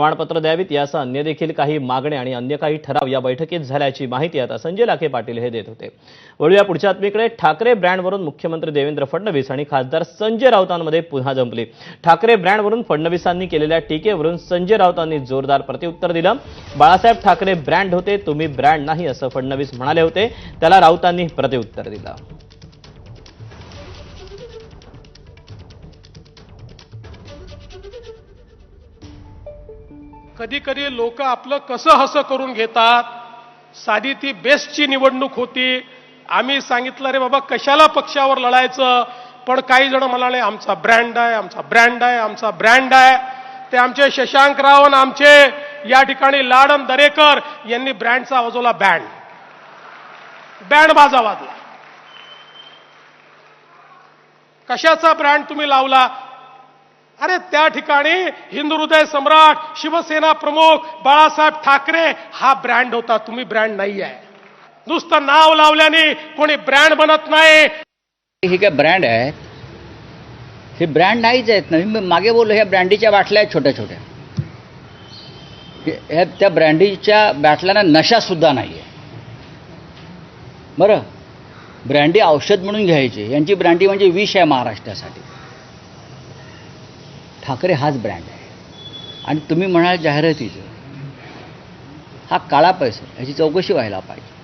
प्रमाणपत्र द्यावीत यासह अन्य देखील काही मागण्या आणि अन्य काही ठराव या बैठकीत झाल्याची माहिती आता संजय लाखे पाटील हे देत होते. वळूया पुढच्या बातमीकडे ठाकरे ब्रँडवरून मुख्यमंत्री देवेंद्र फडणवीस आणि खासदार संजय राऊतांमध्ये पुन्हा जंपली ठाकरे ब्रँडवरून फडणवीसांनी केलेल्या टीकेवरून संजय राऊतांनी जोरदार प्रतिउत्तर दिलं. बाळासाहेब ठाकरे ब्रँड होते तुम्ही ब्रँड नाही असं फडणवीस म्हणाले होते. त्याला राऊतांनी प्रतिउत्तर दिलं. कधी कधी लोक आपलं कसं हसं करून घेतात साधी ती बेस्टची निवडणूक होती. आम्ही सांगितलं रे बाबा कशाला पक्षावर लढायचं? पण काही जण म्हणाले आमचा ब्रँड आहे आमचा ब्रँड आहे आमचा ब्रँड आहे. ते आमचे शशांक राव आणि आमचे या ठिकाणी लाडन दरेकर यांनी ब्रँडचा वाजवला बँड. बँड बाजा वाजला. कशाचा ब्रँड तुम्ही लावला? अरे त्या ठिकाणी हिंदू हृदय सम्राट शिवसेना प्रमुख बाळासाहेब ठाकरे हा ब्रँड होता. तुम्ही ब्रँड नाही आहे नुसतं नाव लावल्याने कोणी ब्रँड बनत नाही. हे काय ब्रँड आहे? हे ब्रँड नाहीच आहेत ना. मी मागे बोललो ह्या ब्रँडीच्या बाटल्या आहेत छोट्या छोट्या ह्या त्या ब्रँडीच्या बाटल्यांना नशासुद्धा नाही आहे बरं? ब्रँडी औषध म्हणून घ्यायची. यांची ब्रँडी म्हणजे विष आहे महाराष्ट्रासाठी. ठाकरे हाच ब्रँड आहे. आणि तुम्ही म्हणाल जाहिरातीचं हा काळा पैसा ह्याची चौकशी व्हायला पाहिजे.